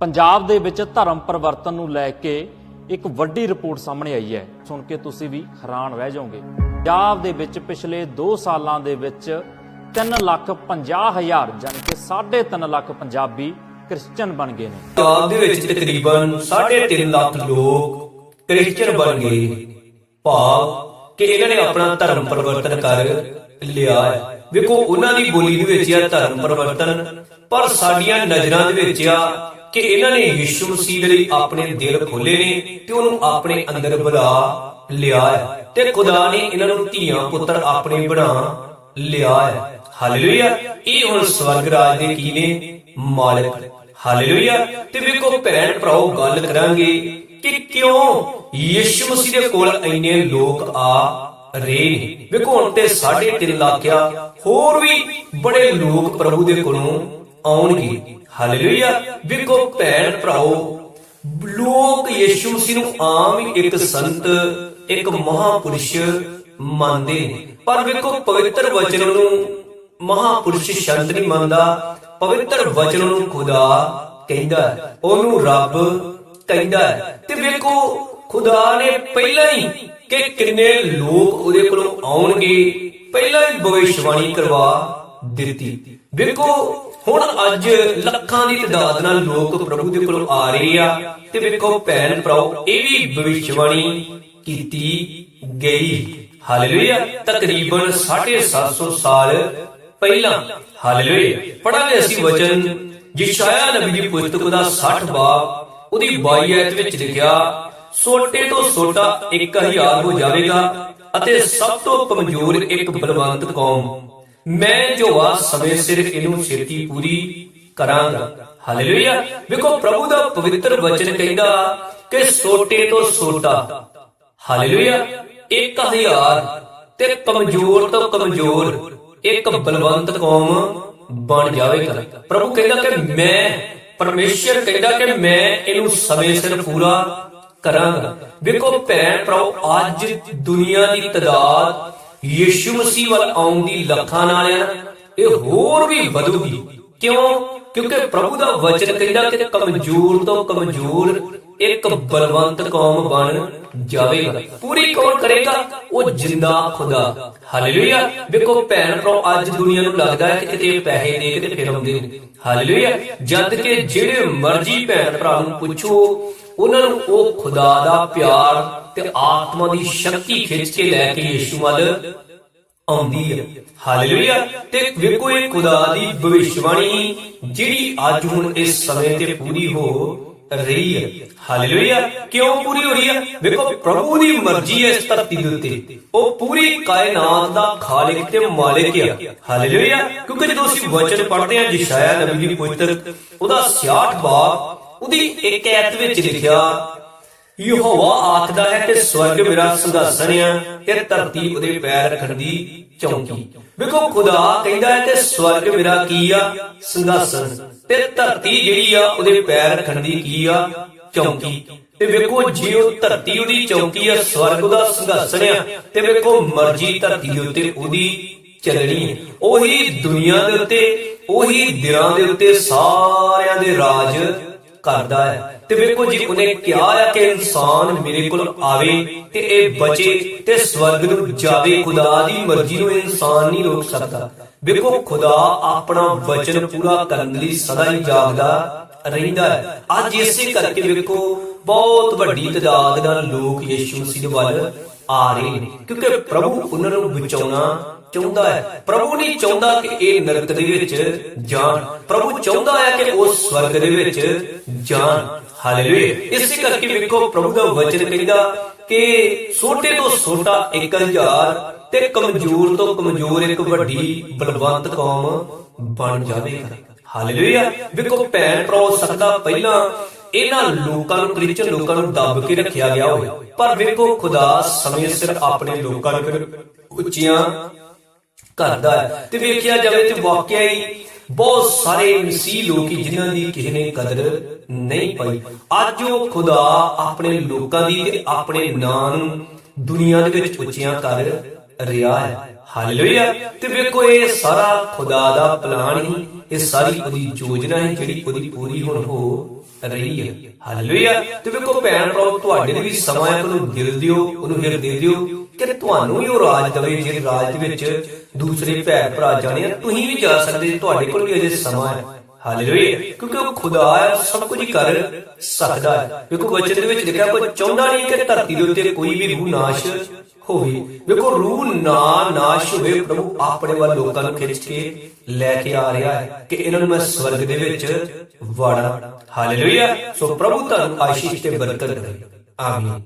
ਪੰਜਾਬ ਦੇ ਵਿੱਚ ਧਰਮ ਪਰਿਵਰਤਨ ਨੂੰ ਲੈ ਕੇ ਇੱਕ ਵੱਡੀ ਰਿਪੋਰਟ ਸਾਹਮਣੇ ਆਈ ਹੈ। ਸੁਣ ਕੇ ਤੁਸੀਂ ਵੀ ਹੈਰਾਨ ਰਹਿ ਜਾਓਗੇ। ਪੰਜਾਬ ਦੇ ਵਿੱਚ ਪਿਛਲੇ 2 ਸਾਲਾਂ ਦੇ ਵਿੱਚ 3 ਲੱਖ 50 ਹਜ਼ਾਰ ਯਾਨੀ ਕਿ 3.5 ਲੱਖ ਪੰਜਾਬੀ ਕ੍ਰਿਸਚੀਅਨ ਬਣ ਗਏ ਨੇ। ਪੰਜਾਬ ਦੇ ਵਿੱਚ ਤਕਰੀਬਨ 3.5 ਲੱਖ ਲੋਕ ਕ੍ਰਿਸਚੀਅਨ ਬਣ ਗਏ। ਭਾਵ ਕਿ ਇਹਨਾਂ ਨੇ ਆਪਣਾ ਧਰਮ ਪਰਿਵਰਤਨ ਕਰ ਲਿਆ ਹੈ। ਵੇਖੋ, ਉਹਨਾਂ ਦੀ ਬੋਲੀ ਦੇ ਵਿੱਚ ਆ ਧਰਮ ਪਰਿਵਰਤਨ, ਪਰ ਸਾਡੀਆਂ ਨਜ਼ਰਾਂ ਦੇ ਵਿੱਚ ਆ ਕਿ ਇਹਨਾਂ ਨੇ ਯਿਸੂ ਮਸੀਹ ਦੇ ਲਈ ਆਪਣੇ ਦਿਲ ਖੋਲੇ ਨੇ ਤੇ ਉਹਨੂੰ ਆਪਣੇ ਅੰਦਰ ਬੁਲਾ ਲਿਆ ਹੈ ਤੇ ਖੁਦਾ ਨੇ ਇਹਨਾਂ ਨੂੰ ਧੀਆਂ ਪੁੱਤਰ ਆਪਣੇ ਬਣਾ ਲਿਆ ਹੈ। ਹਾਲੇਲੂਇਆ। ਇਹ ਹੁਣ ਸਵਰਗ ਰਾਜ ਦੇ ਕੀ ਨੇ? ਮਾਲਕ। ਹਾਲੇਲੂਇਆ। ਤੇ ਵੇਖੋ ਭੈਣ ਭਰਾਓ, ਗੱਲ ਕਰਾਂਗੇ ਕਿ ਕਿਉਂ ਯਿਸੂ ਮਸੀਹ ਦੇ ਕੋਲ ਇੰਨੇ ਲੋਕ ਆ ਰਹੇ ਨੇ? ਵੇਖੋ ਹੁਣ ਤੇ 3.5 ਲੱਖ ਆ। ਹੋਰ ਵੀ ਬੜੇ ਲੋਕ ਪ੍ਰਭੂ ਦੇ ਕੋਲੋਂ ਆਉਣਗੇ। ਹਾਲੇਲੂਇਆ ਵੇਖੋ ਭੈਣ ਭਰਾਓ ਲੋਕ ਯਿਸੂ ਮਸੀਹ ਨੂੰ ਆਮ ਹੀ ਇੱਕ ਸੰਤ ਇੱਕ ਮਹਾਪੁਰਸ਼ ਮੰਨਦੇ ਨੇ। ਪਰ ਵੇਖੋ ਪਵਿੱਤਰ ਵਚਨ ਨੂੰ ਮਹਾਪੁਰਸ਼ ਸ਼ੰਤ ਨਹੀਂ ਮੰਨਦਾ ਪਵਿੱਤਰ ਵਚਨ ਨੂੰ ਖੁਦਾ ਕਹਿੰਦਾ ਹੈ, ਉਹਨੂੰ ਰੱਬ ਕਹਿੰਦਾ ਤੇ ਵੇਖੋ ਖੁਦਾ ਨੇ ਪਹਿਲਾਂ ਹੀ ਕਿ ਕਿੰਨੇ ਲੋਕ ਉਹਦੇ ਕੋਲੋਂ ਆਉਣਗੇ ਪਹਿਲਾਂ ਹੀ ਭਵਿਸ਼ਵਾਣੀ ਕਰਵਾ ਦਿੱਤੀ। ਵੇਖੋ ਹੁਣ ਅੱਜ ਲੱਖਾਂ ਦੀ ਤਦਾਦ ਨਾਲ ਲੋਕ ਪ੍ਰਭੂ ਦੇ ਕੋਲ ਆ ਰਹੇ ਆ। ਤੇ ਵੇਖੋ ਭੈਣ ਭਰਾਓ, ਇਹ ਵੀ ਭਵਿਸ਼ਵਾਣੀ ਕੀਤੀ ਗਈ। ਹਾਲੇਲੂਇਆ ਤਕਰੀਬਨ 750 ਸਾਲ ਪਹਿਲਾਂ। ਹਾਲੇਲੂਇਆ ਪੜਾਂਗੇ ਅਸੀਂ ਵਚਨ। ਯਿਸ਼ਾਇਆ ਨਬੀ ਦੀ ਪੁਸਤਕ ਦਾ 60 ਬਾਬ ਉਹਦੀ 22 ਆਇਤ ਵਿੱਚ ਲਿਖਿਆ ਛੋਟੇ ਤੋਂ ਛੋਟਾ ਇੱਕ ਹਜ਼ਾਰ ਹੋ ਜਾਵੇਗਾ ਅਤੇ ਸਭ ਤੋਂ ਕਮਜ਼ੋਰ ਇੱਕ ਬਲਵੰਤ ਕੌਮ। ਮੈਂ ਜੋ ਆ ਸਮੇਂ ਸਿਰ ਇਹਨੂੰ ਛੇਤੀ ਪੂਰੀ ਕਰਾਂਗਾ। ਹਾਲੇਲੂਇਆ ਵੇਖੋ, ਪ੍ਰਭੂ ਦਾ ਪਵਿੱਤਰ ਵਚਨ ਕਹਿੰਦਾ ਕਿ ਛੋਟੇ ਤੋਂ ਛੋਟਾ ਹਾਲੇਲੂਇਆ 1000 ਤੇ ਕਮਜ਼ੋਰ ਤੋਂ ਕਮਜ਼ੋਰ ਇੱਕ ਬਲਵੰਤ ਕੌਮ ਬਣ ਜਾਵੇਗਾ। ਪ੍ਰਭੂ ਕਹਿੰਦਾ ਕਿ ਮੈਂ, ਪਰਮੇਸ਼ਰ ਕਹਿੰਦਾ ਕਿ ਮੈਂ ਇਹਨੂੰ ਸਮੇਂ ਸਿਰ ਪੂਰਾ ਕਰਾਂਗਾ। ਵੇਖੋ ਭੈਣ ਭਰਾਓ ਅੱਜ ਦੁਨੀਆ ਦੀ ਤਦਾਦ ਯਿਸੂ ਮਸੀਹ ਵੱਲ ਆਉਣ ਦੀ ਲੱਖਾਂ ਨਾਲ ਇਹ ਹੋਰ ਵੀ ਵਧੂਗੀ। ਕਿਉਂ? ਕਿਉਂਕਿ ਪ੍ਰਭੂ ਦਾ ਵਚਨ ਕਹਿੰਦਾ ਕਿ ਕਮਜ਼ੋਰ ਤੋਂ ਕਮਜ਼ੋਰ ਇੱਕ ਬਲਵੰਤ ਕੌਮ ਬਣ ਜਾਵੇਗਾ। ਪੂਰੀ ਕੌਣ ਕਰੇਗਾ? ਉਹ ਜਿੰਦਾ ਖੁਦਾ। ਹਾਲੇਲੂਇਆ ਵੇਖੋ ਭੈਣ ਭਰਾ ਅੱਜ ਦੁਨੀਆ ਨੂੰ ਲੱਗਦਾ ਹੈ ਕਿ ਕਿਤੇ ਪੈਸੇ ਦੇ ਕੇ ਤੇ ਫਿਰ ਆਉਂਦੇ ਨੇ। ਹਾਲੇਲੂਇਆ ਜਦ ਕਿ ਜਿਹੜੇ ਮਰਜ਼ੀ ਭੈਣ ਭਰਾ ਨੂੰ ਪੁੱਛੋ, ਉਹਨਾਂ ਨੂੰ ਉਹ ਖੁਦਾ ਦਾ ਪਿਆਰ ਤੇ ਆਤਮਾ ਦੀ ਸ਼ਕਤੀ ਖਿੱਚ ਕੇ ਲੈ ਕੇ ਯਿਸੂ ਵੱਲ ਆਉਂਦੀ ਹੈ। ਹਾਲੇਲੂਇਆ ਤੇ ਵੇਖੋ ਇਹ ਖੁਦਾ ਦੀ ਭਵਿਸ਼ਵਾਣੀ ਜਿਹੜੀ ਅੱਜ ਹੁਣ ਇਸ ਸਮੇਂ ਤੇ ਪੂਰੀ ਹੋ ਰਹੀ ਹੈ ਹਾਲੇਲੂਇਆ। ਕਿਉਂ ਪੂਰੀ ਹੋ ਰਹੀ ਹੈ? ਵੇਖੋ, ਪ੍ਰਭੂ ਦੀ ਮਰਜ਼ੀ ਹੈ ਇਸ ਧਰਤੀ ਦੇ ਉੱਤੇ। ਉਹ ਪੂਰੀ ਕਾਇਨਾਤ ਦਾ ਖਾਲਕ ਤੇ ਮਾਲਿਕ ਹੈ ਹਾਲੇਲੂਇਆ। ਕਿਉਂਕਿ ਜਦੋਂ ਅਸੀਂ ਵਚਨ ਪੜ੍ਹਦੇ ਹਾਂ, ਯਸ਼ਾਇਆ ਨਬੀ ਦੀ ਪੁਸਤਕ ਉਹਦਾ 66 ਬਾਬ ਉਹਦੀ ਇੱਕ ਐਤ ਵਿੱਚ ਲਿਖਿਆ, ਯਹੋਵਾ ਆਖਦਾ ਹੈ ਕਿ ਸਵਰਗ ਮੇਰਾ ਸਿੰਘਾਸਨ ਆ ਤੇ ਧਰਤੀ ਉਹਦੇ ਪੈਰ ਰੱਖਣ ਦੀ ਚੌਂਕੀ। ਵੇਖੋ, ਖੁਦਾ ਕਹਿੰਦਾ ਹੈ ਕਿ ਸਵਰਗ ਮੇਰਾ ਕੀ ਆ? ਸਿੰਘਾਸਨ। ਤੇ ਧਰਤੀ ਜਿਹੜੀ ਆ, ਉਹਦੇ ਪੈਰ ਰੱਖਣ ਦੀ ਕੀ ਆ? ਚੌਂਕੀ। ਤੇ ਵੇਖੋ, ਜੇ ਉਹ ਧਰਤੀ ਉਹਦੀ ਚੌਂਕੀ ਆ, ਸਵਰਗ ਉਹਦਾ ਸਿੰਘਾਸਨ ਆ, ਤੇ ਵੇਖੋ, ਮਰਜ਼ੀ ਧਰਤੀ ਦੇ ਉੱਤੇ ਉਹਦੀ ਚੱਲਣੀ ਹੈ ਉਹੀ ਦੁਨੀਆ ਦੇ ਉੱਤੇ, ਉਹੀ ਦਿਲਾਂ ਦੇ ਉੱਤੇ ਸਾਰਿਆਂ ਦੇ ਰਾਜ ਕਰਦਾ ਹੈ। ਤੇ ਵੇਖੋ, ਜੀ ਉਹਨੇ ਕਿਹਾ ਹੈ ਕਿ ਇਨਸਾਨ ਮੇਰੇ ਕੋਲ ਆਵੇ ਤੇ ਇਹ ਬਚੇ ਤੇ ਸਵਰਗ ਨੂੰ ਜਾਵੇ। ਖੁਦਾ ਦੀ ਮਰਜ਼ੀ ਨੂੰ ਇਨਸਾਨ ਨਹੀਂ ਰੋਕ ਸਕਦਾ। ਵੇਖੋ, ਖੁਦਾ ਆਪਣਾ ਵਚਨ ਪੂਰਾ ਕਰਨ ਲਈ ਸਦਾ ਹੀ ਜਾਗਦਾ ਰਹਿੰਦਾ ਹੈ। ਅੱਜ ਇਸੇ ਕਰਕੇ ਵੇਖੋ, ਬਹੁਤ ਵੱਡੀ ਤਦਾਦ ਨਾਲ ਲੋਕ ਯਿਸੂ ਮਸੀਹ ਵੱਲ ਆ ਰਹੇ ਨੇ। ਕਿਉਂਕਿ ਪ੍ਰਭੂ ਉਹਨਾਂ ਨੂੰ ਬਚਾਉਣਾ ਚਾਹੁੰਦਾ ਹੈ। ਪ੍ਰਭੂ ਨਹੀਂ ਚਾਹੁੰਦਾ ਕਿ ਇਹ ਨਰਕ ਦੇ ਵਿੱਚ ਜਾਣ। ਪ੍ਰਭੂ ਚਾਹੁੰਦਾ ਹੈ ਕਿ ਉਹ ਸਵਰਗ ਦੇ ਵਿੱਚ ਜਾਣ। ਹਾਲੇਲੂਇਆ ਇਸੇ ਕਰਕੇ ਵੇਖੋ ਪ੍ਰਭੂ ਦਾ ਵਚਨ ਕਹਿੰਦਾ ਕਿ ਛੋਟੇ ਤੋਂ ਛੋਟਾ 1000 ਤੇ ਕਮਜ਼ੋਰ ਤੋਂ ਕਮਜ਼ੋਰ ਇੱਕ ਵੱਡੀ ਬਲਵੰਤ ਕੌਮ ਬਣ ਜਾਵੇਗਾ ਹਾਲੇਲੂਇਆ ਵੇਖੋ ਭੈਣ ਭਰਾ ਸਕਦਾ ਪਹਿਲਾਂ ਇਹਨਾਂ ਲੋਕਾਂ ਨੂੰ, ਕ੍ਰਿਸਚਨ ਲੋਕਾਂ ਨੂੰ ਦੱਬ ਕੇ ਰੱਖਿਆ ਗਿਆ ਹੋਇਆ ਪਰ ਵੇਖੋ ਖੁਦਾ ਸਮੇਂ ਸਿਰ ਆਪਣੇ ਲੋਕਾਂ ਨੂੰ ਉੱਚੀਆਂ ਕਰਦਾ ਹੈ। ਤੇ ਵੇਖਿਆ ਜਾਵੇ ਤੇ ਵਾਕਿਆ ਹੀ ਬਹੁਤ ਸਾਰੇ ਮਸੀਹ ਲੋਕ ਜਿਨ੍ਹਾਂ ਦੀ ਕਿਸੇ ਨੇ ਕਦਰ ਨਹੀਂ ਪਾਈ। ਅੱਜ ਉਹ ਖੁਦਾ ਆਪਣੇ ਲੋਕਾਂ ਦੀ ਤੇ ਆਪਣੇ ਨਾਂ ਨੂੰ ਦੁਨੀਆ ਦੇ ਵਿੱਚ ਉੱਚੀਆਂ ਕਰ ਰਿਹਾ ਹੈ। ਹਾਲੇਲੂਇਆ। ਤੇ ਵੇਖੋ ਇਹ ਸਾਰਾ ਖੁਦਾ ਦਾ ਪਲਾਨ ਹੀ ਇਹ ਸਾਰੀ ਉਹਦੀ ਯੋਜਨਾ ਹੈ ਜਿਹੜੀ ਉਹਦੀ ਪੂਰੀ ਹੁਣ ਹੋ ਰਹੀ ਹੈ। ਹਾਲੇਲੂਇਆ। ਤੇ ਵੇਖੋ ਭੈਣ ਭਰਾ ਤੁਹਾਡੇ ਲਈ ਵੀ ਸਮਾਂ ਹੈ, ਉਹਨੂੰ ਦਿਲ ਦਿਓ, ਉਹਨੂੰ ਹਿਰਦੇ ਦਿਓ। ਕਿ ਤੁਹਾਨੂੰ ਵੀ ਉਹ ਰਾਜ ਦਵੇ, ਜੇ ਰਾਜ ਦੇ ਵਿੱਚ ਦੂਸਰੇ ਭੈਣ ਭਰਾ ਜਾਣੇ ਆ, ਤੁਸੀਂ ਵੀ ਜਾ ਸਕਦੇ, ਤੁਹਾਡੇ ਕੋਲ ਵੀ ਅਜੇ ਸਮਾਂ ਹੈ। ਹਾਲੇਲੂਇਆ। ਕਿਉਂਕਿ ਉਹ ਖੁਦਾ ਸਭ ਕੁਝ ਕਰ ਸਕਦਾ ਹੈ। ਵੇਖੋ ਵਚਨ ਦੇ ਵਿੱਚ ਲਿਖਿਆ, ਕੋਈ ਚਾਹੁੰਦਾ ਨਹੀਂ ਕਿ ਧਰਤੀ ਦੇ ਉੱਤੇ ਕੋਈ ਵੀ ਰੂਹ ਨਾਸ਼ ਹੋਵੇ। ਵੇਖੋ, ਰੂਹ ਨਾ ਨਾਸ਼ ਹੋਵੇ ਪ੍ਰਭੂ ਆਪਣੇ ਵੱਲ ਲੋਕਾਂ ਨੂੰ ਖਿੱਚ ਕੇ ਲੈ ਕੇ ਆ ਰਿਹਾ ਹੈ ਕਿ ਇਹਨਾਂ ਨੂੰ ਮੈਂ ਸਵਰਗ ਦੇ ਵਿੱਚ ਵਾੜਾ। ਹਾਲੇਲੂਇਆ ਸੋ ਪ੍ਰਭੂ ਤੁਹਾਨੂੰ ਆਸ਼ੀਸ਼ ਤੇ ਬਰਕਤ ਦੇਵੇ। ਆਮੀਨ